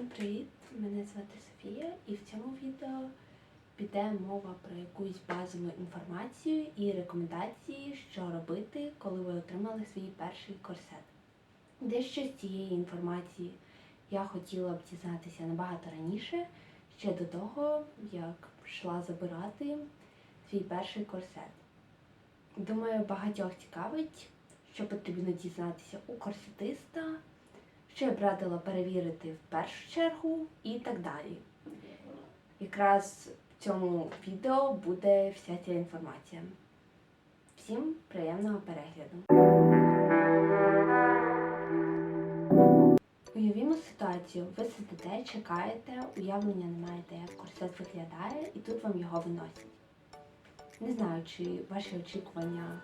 Всім привіт! Мене звати Софія, і в цьому відео піде мова про якусь базову інформацію і рекомендації, що робити, коли ви отримали свій перший корсет. Дещо з цієї інформації я хотіла б дізнатися набагато раніше, ще до того, як йшла забирати свій перший корсет. Думаю, багатьох цікавить, що потрібно дізнатися у корсетиста що я б радила перевірити в першу чергу і так далі. Якраз в цьому відео буде вся ця інформація. Всім приємного перегляду. Уявімо ситуацію, ви сидите, чекаєте, уявлення не маєте, як корсет виглядає, і тут вам його виносять. Не знаю, чи ваші очікування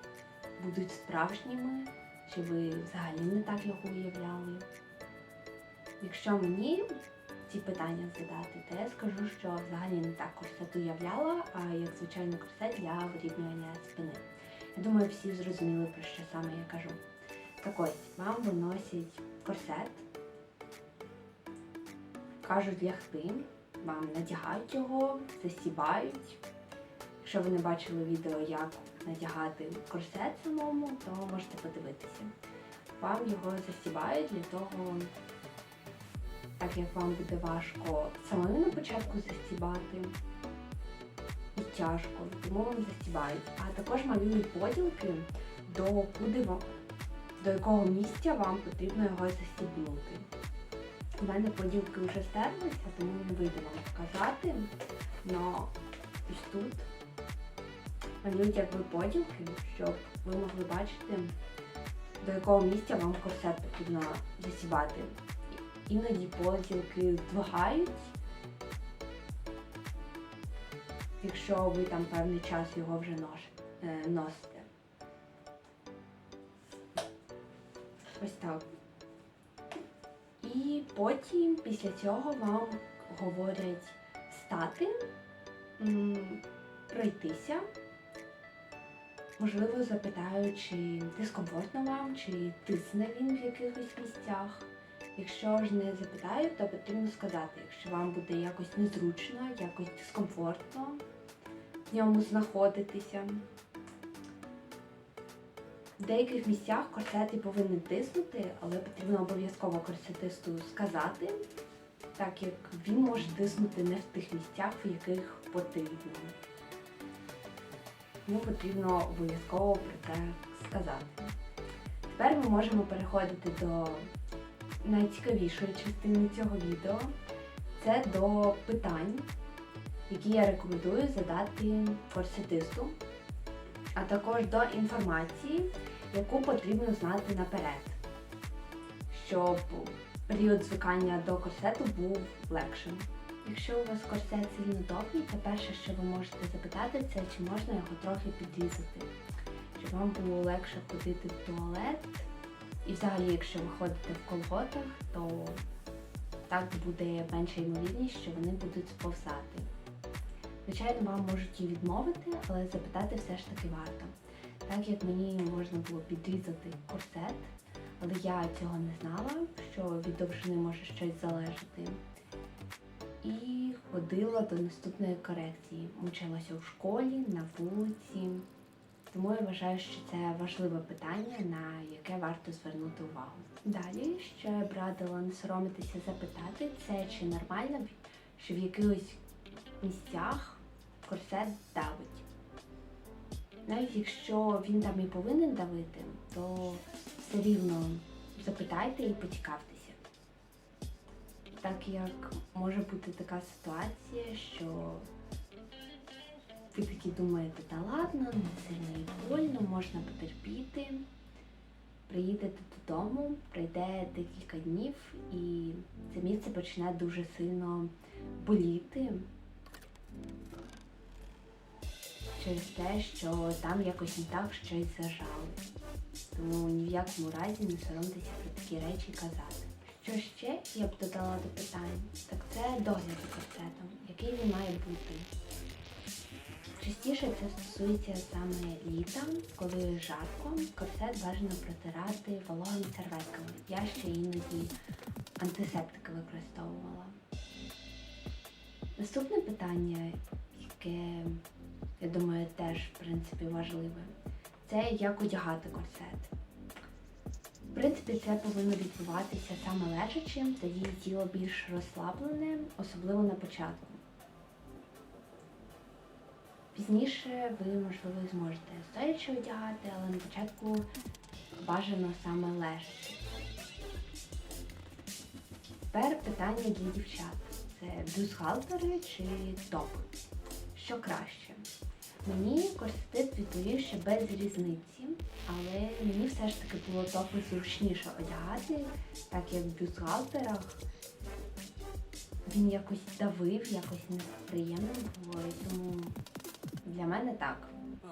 будуть справжніми, чи ви взагалі не так його уявляли. Якщо мені ці питання задати, то я скажу, що взагалі не так корсет уявляла, а як звичайний корсет для вирівнювання спини. Я думаю, всі зрозуміли, про що саме я кажу. Так ось, вам виносять корсет, кажуть лягти, вам надягають його, засібають. Якщо ви не бачили відео, як надягати корсет самому, то можете подивитися. Вам його засібають для того, так як вам буде важко самому на початку застібати і тяжко, тому вам застібають. А також малюють поділки, до куди до якого місця вам потрібно його застібнути. У мене поділки вже стерлися, тому не вийде вам показати. Но ось тут малюють якби поділки, щоб ви могли бачити, до якого місця вам корсет потрібно засібати. Іноді поділки здвигають, якщо ви там певний час його вже е, носите. Ось так. І потім після цього вам говорять стати, пройтися. Можливо, запитають, чи дискомфортно вам, чи тисне він в якихось місцях. Якщо ж не запитають, то потрібно сказати, якщо вам буде якось незручно, якось дискомфортно в ньому знаходитися. В деяких місцях корсети повинні тиснути, але потрібно обов'язково корсетисту сказати, так як він може тиснути не в тих місцях, в яких потрібно. Тому потрібно обов'язково про це сказати. Тепер ми можемо переходити до найцікавішої частини цього відео це до питань, які я рекомендую задати корсетисту, а також до інформації, яку потрібно знати наперед, щоб період звикання до корсету був легшим. Якщо у вас корсет сильно довгий, то перше, що ви можете запитати, це чи можна його трохи підрізати, щоб вам було легше ходити в туалет. І взагалі, якщо ви ходите в колготах, то так буде менша ймовірність, що вони будуть сповзати. Звичайно, вам можуть і відмовити, але запитати все ж таки варто. Так як мені можна було підрізати корсет, але я цього не знала, що від довжини може щось залежати. І ходила до наступної корекції. Мучилася у школі, на вулиці. Тому я вважаю, що це важливе питання, на яке варто звернути увагу. Далі, я б радила не соромитися запитати, це чи нормально, що в якихось місцях корсет давить. Навіть якщо він там і повинен давити, то все рівно запитайте і поцікавтеся. Так як може бути така ситуація, що ви такі думаєте, та ладно, не сильно і больно, можна потерпіти. Приїдете додому, пройде декілька днів і це місце почне дуже сильно боліти через те, що там якось не так щось зажали. Тому ні в якому разі не соромтеся про такі речі казати. Що ще я б додала до питань, так це догляд за корсетом, який він має бути. Частіше це стосується саме літа, коли жарко, корсет бажано протирати вологими серветками. Я ще іноді антисептики використовувала. Наступне питання, яке, я думаю, теж в принципі важливе, це як одягати корсет. В принципі, це повинно відбуватися саме лежачим, тоді тіло більш розслаблене, особливо на початку. Пізніше ви, можливо, зможете стоячи одягати, але на початку бажано саме лежачи. Тепер питання для дівчат: це бюстгальтери чи топи? Що краще? Мені корсетит відповів, що без різниці, але мені все ж таки було топи зручніше одягати, так як в бюстгальтерах він якось давив, якось неприємно було, тому для мене так.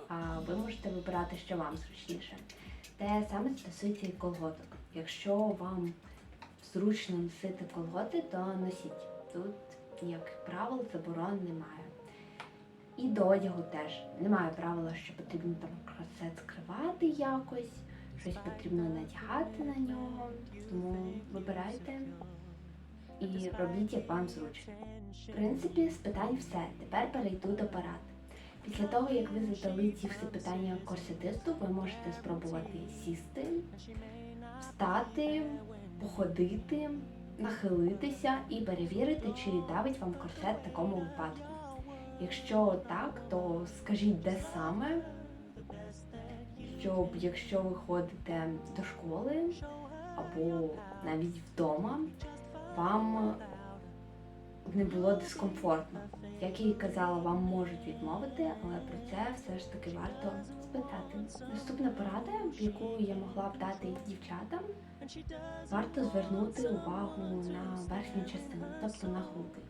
А ви можете вибирати, що вам зручніше. Те саме стосується і колготок. Якщо вам зручно носити колготи, то носіть. Тут ніяких правил, заборон немає. І до одягу теж немає правила, що потрібно там корсет скривати якось, щось потрібно надягати на нього. Тому вибирайте і робіть, як вам зручно. В принципі, з питань все. Тепер перейду до парад. Після того, як ви задали ці всі питання корсетисту, ви можете спробувати сісти, встати, походити, нахилитися і перевірити, чи давить вам корсет в такому випадку. Якщо так, то скажіть, де саме, щоб якщо ви ходите до школи або навіть вдома, вам не було дискомфортно. Як я і казала, вам можуть відмовити, але про це все ж таки варто спитати. Наступна порада, яку я могла б дати дівчатам, варто звернути увагу на верхню частину, тобто на груди.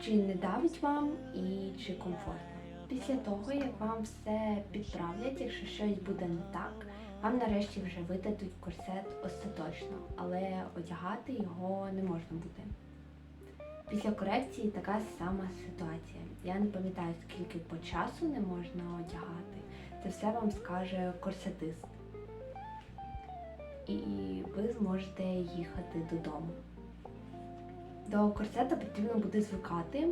Чи не давить вам і чи комфортно. Після того, як вам все підправлять, якщо щось буде не так, вам нарешті вже видадуть корсет остаточно, але одягати його не можна буде. Після корекції така сама ситуація. Я не пам'ятаю, скільки по часу не можна одягати. Це все вам скаже корсетист. І ви зможете їхати додому. До корсета потрібно буде звикати,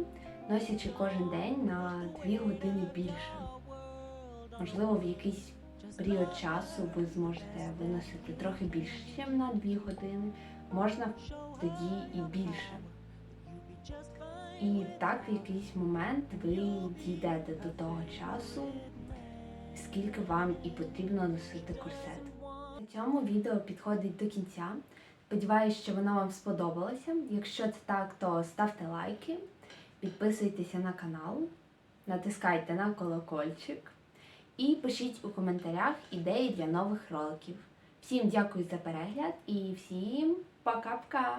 носячи кожен день на 2 години більше. Можливо, в якийсь період часу ви зможете виносити трохи більше, ніж на 2 години, можна тоді і більше. І так в якийсь момент ви дійдете до того часу, скільки вам і потрібно носити корсет. На цьому відео підходить до кінця. Сподіваюсь, що воно вам сподобалося. Якщо це так, то ставте лайки, підписуйтеся на канал, натискайте на колокольчик і пишіть у коментарях ідеї для нових роликів. Всім дякую за перегляд і всім пока-пока!